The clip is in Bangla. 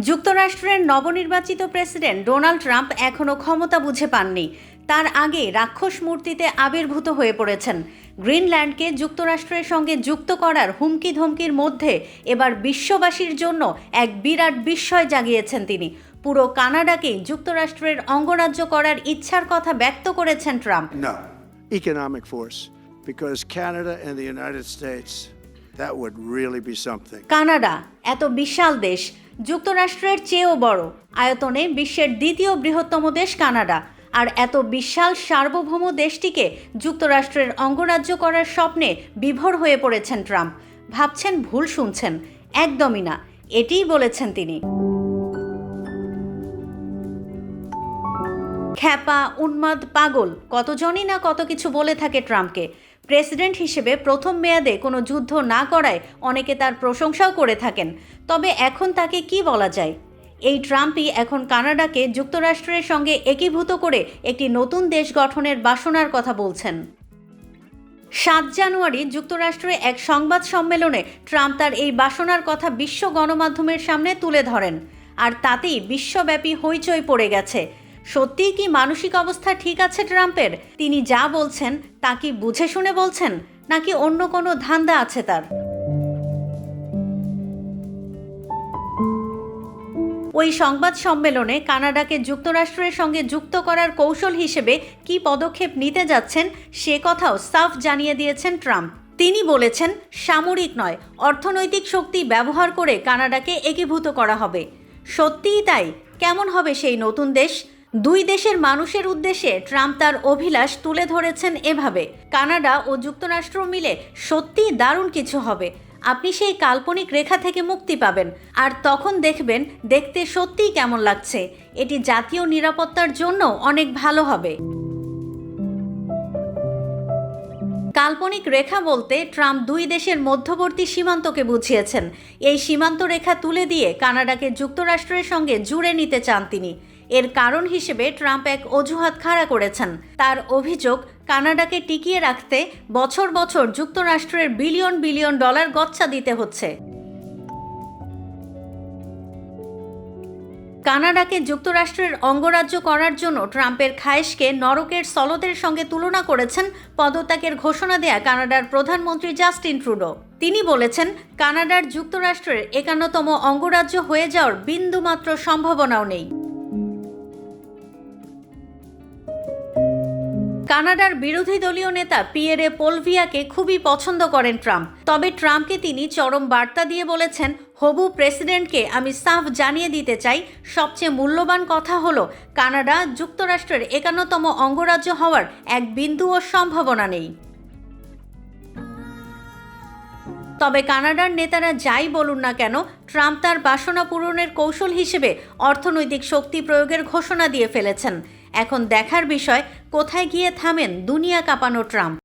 যুক্তরাষ্ট্রের নবনির্বাচিত প্রেসিডেন্ট ডোনাল্ড ট্রাম্প এখনও ক্ষমতা বুঝে পাননি তার আগে রাক্ষস মূর্তিতে আবির্ভূত হয়ে পড়েছেন গ্রিনল্যান্ডকে যুক্তরাষ্ট্রের সঙ্গে যুক্ত করার হুমকি ধমকির মধ্যে এবার বিশ্ববাসীর জন্য এক বিরাট বিস্ময় জাগিয়েছেন তিনি পুরো কানাডাকেই যুক্তরাষ্ট্রের অঙ্গরাজ্য করার ইচ্ছার কথা ব্যক্ত করেছেন Trump No. Economic force. Because Canada and the Canada, এত বিশাল দেশ, যুক্তরাষ্ট্রের চেয়েও বড়। আয়তনে বিশ্বের দ্বিতীয় বৃহত্তম দেশ কানাডা। আর এত বিশাল সার্বভৌম দেশটিকে যুক্তরাষ্ট্রের অঙ্গরাজ্য করার স্বপ্নে বিভোর হয়ে পড়েছেন ট্রাম্প। ভাবছেন, ভুল শুনছেন। একদমই না। এটিই বলেছেন তিনি। খ্যাপা, উন্মাদ, পাগল, কতজনই না কত কিছু বলে থাকে ট্রাম্পকে। প্রেসিডেন্ট হিসেবে প্রথম মেয়াদে কোনো যুদ্ধ না করায় অনেকে তার প্রশংসাও করে থাকেন। তবে এখন তাকে কি বলা যায়? এই ট্রাম্পই এখন কানাডাকে যুক্তরাষ্ট্রের সঙ্গে একীভূত করে একটি নতুন দেশ গঠনের বাসনার কথা বলছেন। সাত জানুয়ারি যুক্তরাষ্ট্রে এক সংবাদ সম্মেলনে ট্রাম্প তার এই বাসনার কথা বিশ্ব গণমাধ্যমের সামনে তুলে ধরেন। আর তাতেই বিশ্বব্যাপী হইচই পড়ে গেছে। সত্যিই কি মানসিক অবস্থা ঠিক আছে ট্রাম্পের? তিনি যা বলছেন, তা কি বুঝে শুনে বলছেন? নাকি অন্য কোনো ধান্দা আছে তার? ওই সংবাদ সম্মেলনে কানাডাকে যুক্তরাষ্ট্রের সঙ্গে যুক্ত করার কৌশল হিসেবে কি পদক্ষেপ নিতে যাচ্ছেন, সে কথাও সাফ জানিয়ে দিয়েছেন ট্রাম্প। তিনি বলেছেন, সামরিক নয়, অর্থনৈতিক শক্তি ব্যবহার করে কানাডাকে একীভূত করা হবে। সত্যিই তাই? কেমন হবে সেই নতুন দেশ? দুই দেশের মানুষের উদ্দেশ্যে ট্রাম্প তার অভিলাষ তুলে ধরেছেন এভাবে। কানাডা ও যুক্তরাষ্ট্র মিলে সত্যিই দারুণ কিছু হবে। আপনি সেই কাল্পনিক রেখা থেকে মুক্তি পাবেন। আর তখন দেখবেন দেখতে সত্যিই কেমন লাগছে। এটি জাতীয় নিরাপত্তার জন্য অনেক ভালো হবে। কাল্পনিক রেখা বলতে ট্রাম্প দুই দেশের মধ্যবর্তী সীমান্তকে বুঝিয়েছেন। এই সীমান্ত রেখা তুলে দিয়ে কানাডাকে যুক্তরাষ্ট্রের সঙ্গে জুড়ে নিতে চান তিনি। এর কারণ হিসেবে ট্রাম্প এক অজুহাত খাড়া করেছেন। তার অভিযোগ, কানাডাকে টিকিয়ে রাখতে বছর বছর যুক্তরাষ্ট্রের বিলিয়ন বিলিয়ন ডলার গচ্ছা দিতে হচ্ছে। কানাডাকে যুক্তরাষ্ট্রের অঙ্গরাজ্য করার জন্য ট্রাম্পের খায়েশকে নরকের সলতের সঙ্গে তুলনা করেছেন পদত্যাগের ঘোষণা দেয়া কানাডার প্রধানমন্ত্রী জাস্টিন ট্রুডো। তিনি বলেছেন, কানাডার যুক্তরাষ্ট্রের একান্নতম অঙ্গরাজ্য হয়ে যাওয়ার বিন্দুমাত্র সম্ভাবনাও নেই। কানাডার বিরোধী দলীয় নেতা পিয়েরে পোলভিয়াকে খুবই পছন্দ করেন ট্রাম্প। তবে ট্রাম্পকে তিনি চরম বার্তা দিয়ে বলেছেন, হবু প্রেসিডেন্টকে আমি সাফ জানিয়ে দিতে চাই। সবচেয়ে মূল্যবান কথা হলো, কানাডা যুক্তরাষ্ট্রের একান্নতম অঙ্গরাজ্য হওয়ার এক বিন্দুও সম্ভাবনা নেই। তবে কানাডার নেতারা যাই বলুন না কেন, ট্রাম্প তার বাসনা পূরণের কৌশল হিসেবে অর্থনৈতিক শক্তি প্রয়োগের ঘোষণা দিয়ে ফেলেছেন। এখন দেখার বিষয় কোথায় গিয়ে থামেন দুনিয়া কাঁপানো ট্রাম্প?